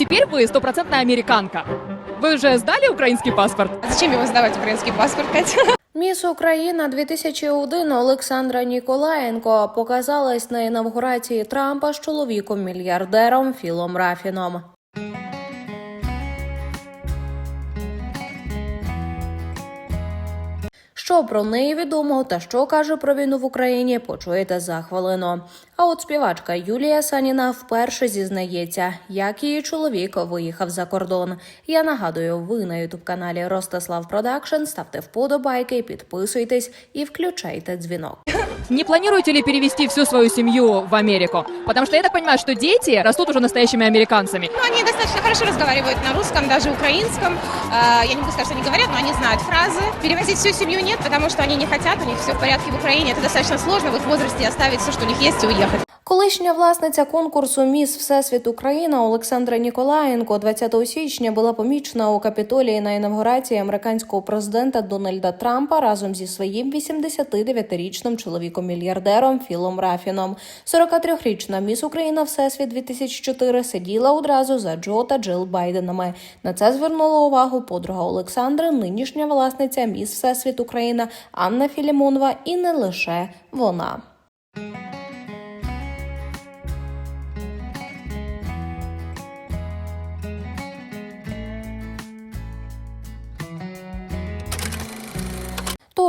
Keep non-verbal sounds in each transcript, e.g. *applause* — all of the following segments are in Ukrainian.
Теперь вы стопроцентная американка. Вы же сдали украинский паспорт? А Зачем его сдавать украинский паспорт, Катя? Міс Україна 2001 Олександра Ніколаєнко показалась на інавгурації Трампа з чоловіком мільярдером Філом Рафіном. Що про неї відомо та що каже про війну в Україні, почуєте за хвилину. А от співачка Юлія Саніна вперше зізнається, як її чоловік виїхав за кордон. Я нагадую, ви на ютуб каналі Ростислав Продакшн ставте вподобайки, підписуйтесь і включайте дзвінок. Не планируете ли перевести всю свою семью в Америку? Потому что я так понимаю, что дети растут уже настоящими американцами. Ну, они достаточно хорошо разговаривают на русском, даже украинском. Я не буду сказать, что они говорят, но они знают фразы. Перевозить всю семью нет, потому что они не хотят, у них все в порядке в Украине. Это достаточно сложно в их возрасте оставить все, что у них есть, и уехать. Колишня власниця конкурсу Міс Всесвіт Україна Олександра Ніколаєнко 20 січня була помічена у капітолії на інавгурації американського президента Дональда Трампа разом зі своїм 89-річним чоловіком-мільярдером Філом Рафіном. 43-річна міс Україна Всесвіт 2004 сиділа одразу за Джо та Джил Байденами. На це звернула увагу подруга Олександри, нинішня власниця міс Всесвіт Україна Анна Філімонова, і не лише вона.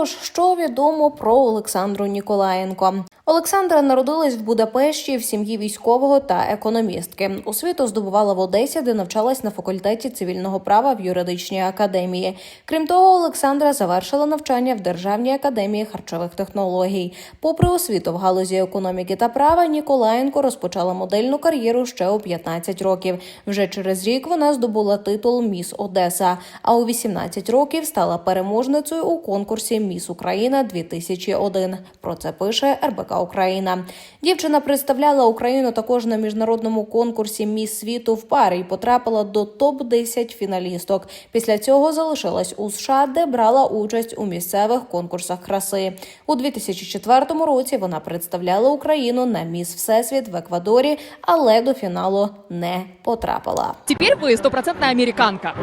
Тож, що відомо про Олександру Ніколаєнко? Олександра народилась в Будапешті в сім'ї військового та економістки. Освіту здобувала в Одесі, де навчалась на факультеті цивільного права в юридичній академії. Крім того, Олександра завершила навчання в Державній академії харчових технологій. Попри освіту в галузі економіки та права, Ніколаєнко розпочала модельну кар'єру ще у 15 років. Вже через рік вона здобула титул Міс Одеса. А у 18 років стала переможницею у конкурсі Міс Україна 2001. Про це пише РБК Україна. Дівчина представляла Україну також на міжнародному конкурсі Міс світу в парі і потрапила до топ 10 фіналісток. Після цього залишилась у США, де брала участь у місцевих конкурсах краси. У 2004 році вона представляла Україну на Міс Всесвіт в Еквадорі, але до фіналу не потрапила. Теперь вы стопроцентная американка.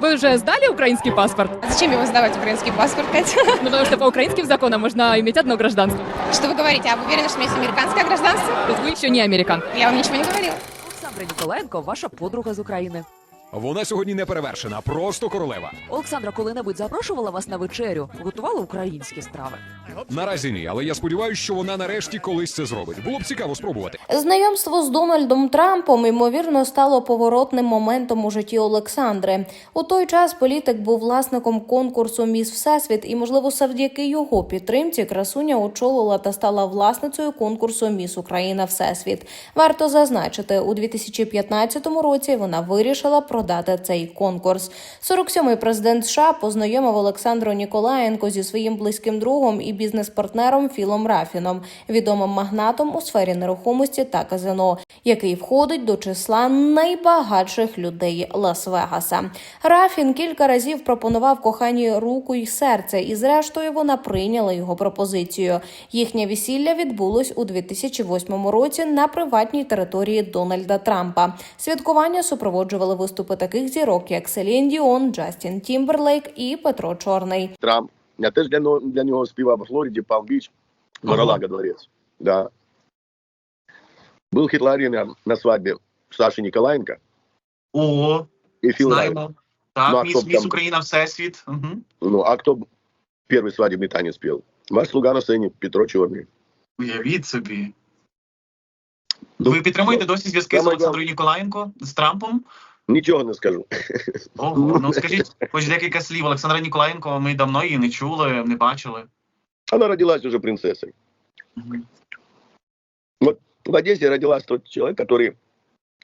Вы же сдали украинский паспорт? Зачем его сдавать украинский паспорт, Катя? *laughs* Ну, потому что по украинским законам можно иметь одно гражданство. Что вы говорите? А вы уверены, что у меня есть американское гражданство? То есть вы еще не американка. Я вам ничего не говорила. Олександра Ніколаєнко, ваша подруга з України. Вона сьогодні не перевершена, просто королева. Олександра коли-небудь запрошувала вас на вечерю, готувала українські страви. Наразі ні, але я сподіваюся, що вона нарешті колись це зробить. Було б цікаво спробувати. Знайомство з Дональдом Трампом ймовірно стало поворотним моментом у житті Олександри. У той час політик був власником конкурсу Міс Всесвіт, і, можливо, завдяки його підтримці красуня очолила та стала власницею конкурсу Міс Україна Всесвіт. Варто зазначити, у 2015 році вона вирішила продати цей конкурс. 47-й президент США познайомив Олександру Ніколаєнко зі своїм близьким другом і бізнес-партнером Філом Рафіном, відомим магнатом у сфері нерухомості та казино, який входить до числа найбагатших людей Лас-Вегаса. Рафін кілька разів пропонував коханій руку й серце, і зрештою вона прийняла його пропозицію. Їхнє весілля відбулось у 2008 році на приватній території Дональда Трампа. Святкування супроводжували виступи таких зірок, як Селін Діон, Джастін Тімберлейк і Петро Чорний. Трамп. Я теж для, но- для нього співав в Флориді, Палм-Біч, Маралага дворец. Да. Был Хитларин на, на свадьбе Саши Николаенко Ого, и Фил Райан. знаємо. Так, Ну, а міс, хто б міс там? Україна Всесвіт. Угу. Ну, а кто первый свадебный танец пел? Ваш слуга на сцене Петро Черный. Уявіть собі. Ну, Ви підтримуєте досі зв'язки з Саме Олександрою Ніколаєнко, з Трампом? Нічого не скажу. Ого, ну скажіть хоч декілька слів. Олександра Ніколаєнко, ми давно її не чули, не бачили. Она родилась уже принцессой. Мгм. В Одессе родилась тот человек, который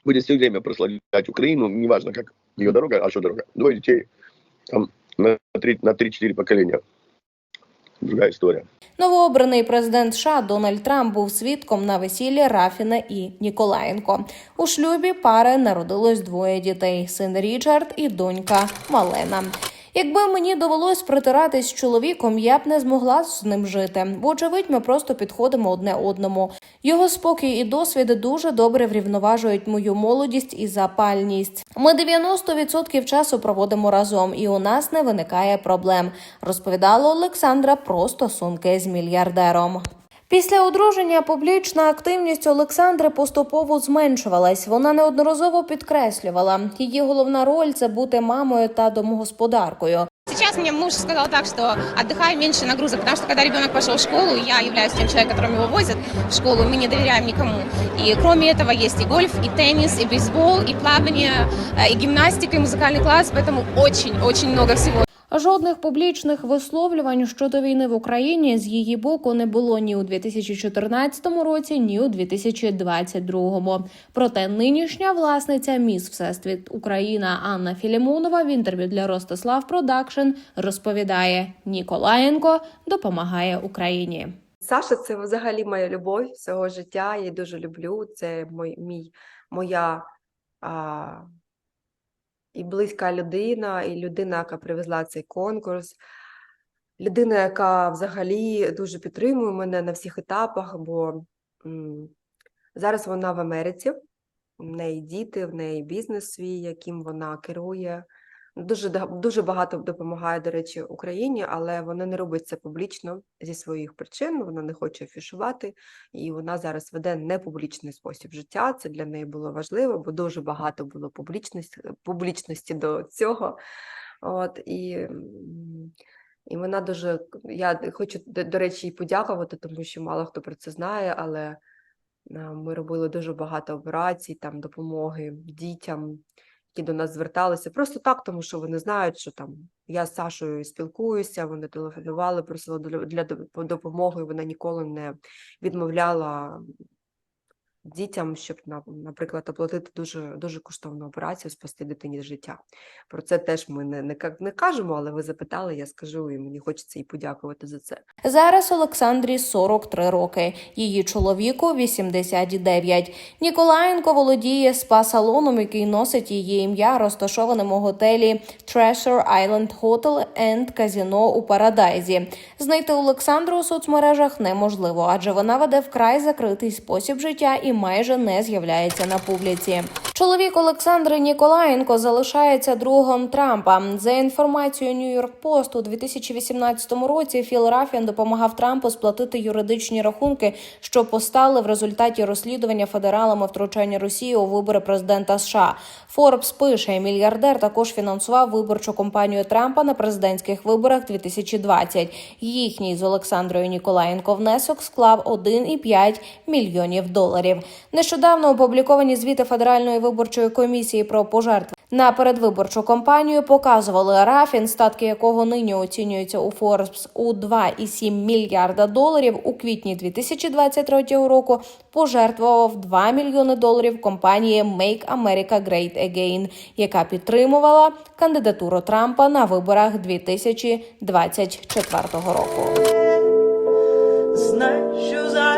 будет все время прославлять Украину, неважно как ее дорога, а что дорога. Двое детей, там на три- на 3-4 поколения. Другая історія. Новообраний президент США Дональд Трамп був свідком на весіллі Рафіна і Ніколаєнко. У шлюбі пари народилось двоє дітей: син Річард і донька Малена. Якби мені довелось притиратись з чоловіком, я б не змогла з ним жити. Вочевидь, ми просто підходимо одне одному. Його спокій і досвід дуже добре врівноважують мою молодість і запальність. Ми 90% часу проводимо разом, і у нас не виникає проблем. Розповідала Олександра про стосунки з мільярдером. Після одруження публічна активність Олександри поступово зменшувалась. Вона неодноразово підкреслювала, її головна роль це бути мамою та домогосподаркою. Сейчас мне муж сказал так, что отдыхай меньше нагрузок, потому что когда ребенок пошел в школу, я являюсь тем человеком, которым его возят в школу, мы не доверяем никому. И кроме этого есть и гольф, и теннис, и бейсбол, и плавание, э, и гимнастика, и музыкальный класс, поэтому очень-очень много всего. Жодних публічних висловлювань щодо війни в Україні з її боку не було ні у 2014 році, ні у 2022. Проте нинішня власниця Міс Всесвіт Україна Анна Філімонова в інтерв'ю для Ростислав Продакшн розповідає: Ніколаєнко допомагає Україні. Саша це взагалі моя любов всього життя. Я дуже люблю. Це мой, мій, моя а, і близька людина, і людина, яка привезла цей конкурс. Людина, яка взагалі дуже підтримує мене на всіх етапах, бо зараз вона в Америці, в неї діти, в неї бізнес свій, яким вона керує. Дуже, дуже багато допомагає, до речі, Україні, але вона не робить це публічно зі своїх причин. Вона не хоче афішувати, і вона зараз веде непублічний спосіб життя. Це для неї було важливо, бо дуже багато було публічності, публічності до цього. От і, і вона дуже. Я хочу, до, до речі, їй подякувати, тому що мало хто про це знає, але е, ми робили дуже багато операцій, там допомоги дітям які до нас зверталися просто так, тому що вони знають, що там я з Сашою спілкуюся, вони телефонували, просили для, допомоги. Вона ніколи не відмовляла дітям, щоб, на- наприклад, оплатити дуже дуже коштовну операцію, спасти дитині життя. Про це теж ми не, не, не кажемо, але ви запитали, я скажу, і мені хочеться їй подякувати за це. Зараз Олександрі 43 роки, її чоловіку 89. Ніколаєнко володіє спа-салоном, який носить її ім'я, розташованим у готелі Treasure Island Hotel and Casino у Парадайзі. Знайти Олександру у соцмережах неможливо, адже вона веде вкрай закритий спосіб життя і майже не з'являється на публіці. Чоловік Олександри Ніколаєнко залишається другом Трампа. За інформацією Нью-Йорк Пост у 2018 році Філ Рафін допомагав Трампу сплатити юридичні рахунки, що постали в результаті розслідування федералами втручання Росії у вибори президента США. Форбс пише, мільярдер також фінансував виборчу кампанію Трампа на президентських виборах 2020. Їхній з Олександрою Ніколаєнко внесок склав 1,5 мільйонів доларів. Нещодавно опубліковані звіти Федеральної виборчої комісії про пожертви на передвиборчу кампанію показували Рафін, статки якого нині оцінюються у Forbes у 2,7 мільярда доларів. У квітні 2023 року пожертвував 2 мільйони доларів компанії Make America Great Again, яка підтримувала кандидатуру Трампа на виборах 2024 року. Знай, що заради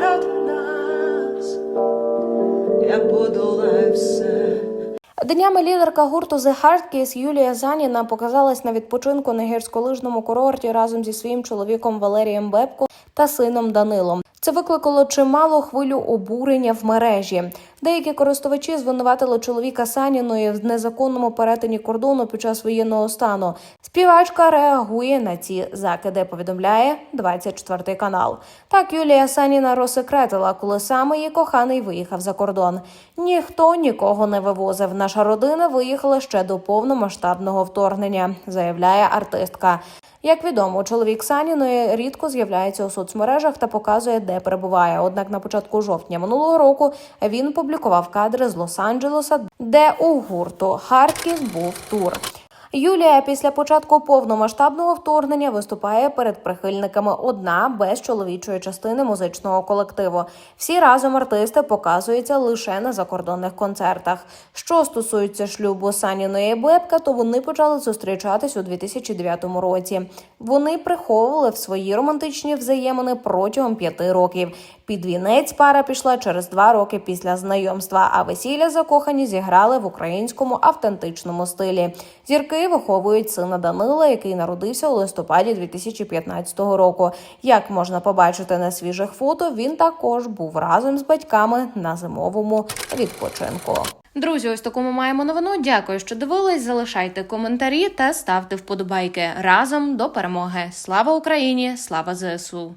Днями лідерка гурту The Hardcase Юлія Заніна показалась на відпочинку на гірськолижному курорті разом зі своїм чоловіком Валерієм Бебко та сином Данилом. Це викликало чимало хвилю обурення в мережі. Деякі користувачі звинуватили чоловіка Саніної в незаконному перетині кордону під час воєнного стану. Співачка реагує на ці закиди. Повідомляє 24 канал. Так Юлія Саніна розсекретила, коли саме її коханий виїхав за кордон. Ніхто нікого не вивозив. Наша родина виїхала ще до повномасштабного вторгнення, заявляє артистка. Як відомо, чоловік Саніної рідко з'являється у соцмережах та показує, де перебуває. Однак на початку жовтня минулого року він публікував кадри з Лос-Анджелеса, де у гурту Харків був тур. Юлія після початку повномасштабного вторгнення виступає перед прихильниками одна без чоловічої частини музичного колективу. Всі разом артисти показуються лише на закордонних концертах. Що стосується шлюбу Саніної Бебка, то вони почали зустрічатись у 2009 році. Вони приховували в свої романтичні взаємини протягом п'яти років. Під вінець пара пішла через два роки після знайомства, а весілля закохані зіграли в українському автентичному стилі. Зірки батьки виховують сина Данила, який народився у листопаді 2015 року. Як можна побачити на свіжих фото, він також був разом з батьками на зимовому відпочинку. Друзі, ось таку ми маємо новину. Дякую, що дивились. Залишайте коментарі та ставте вподобайки разом до перемоги. Слава Україні! Слава ЗСУ!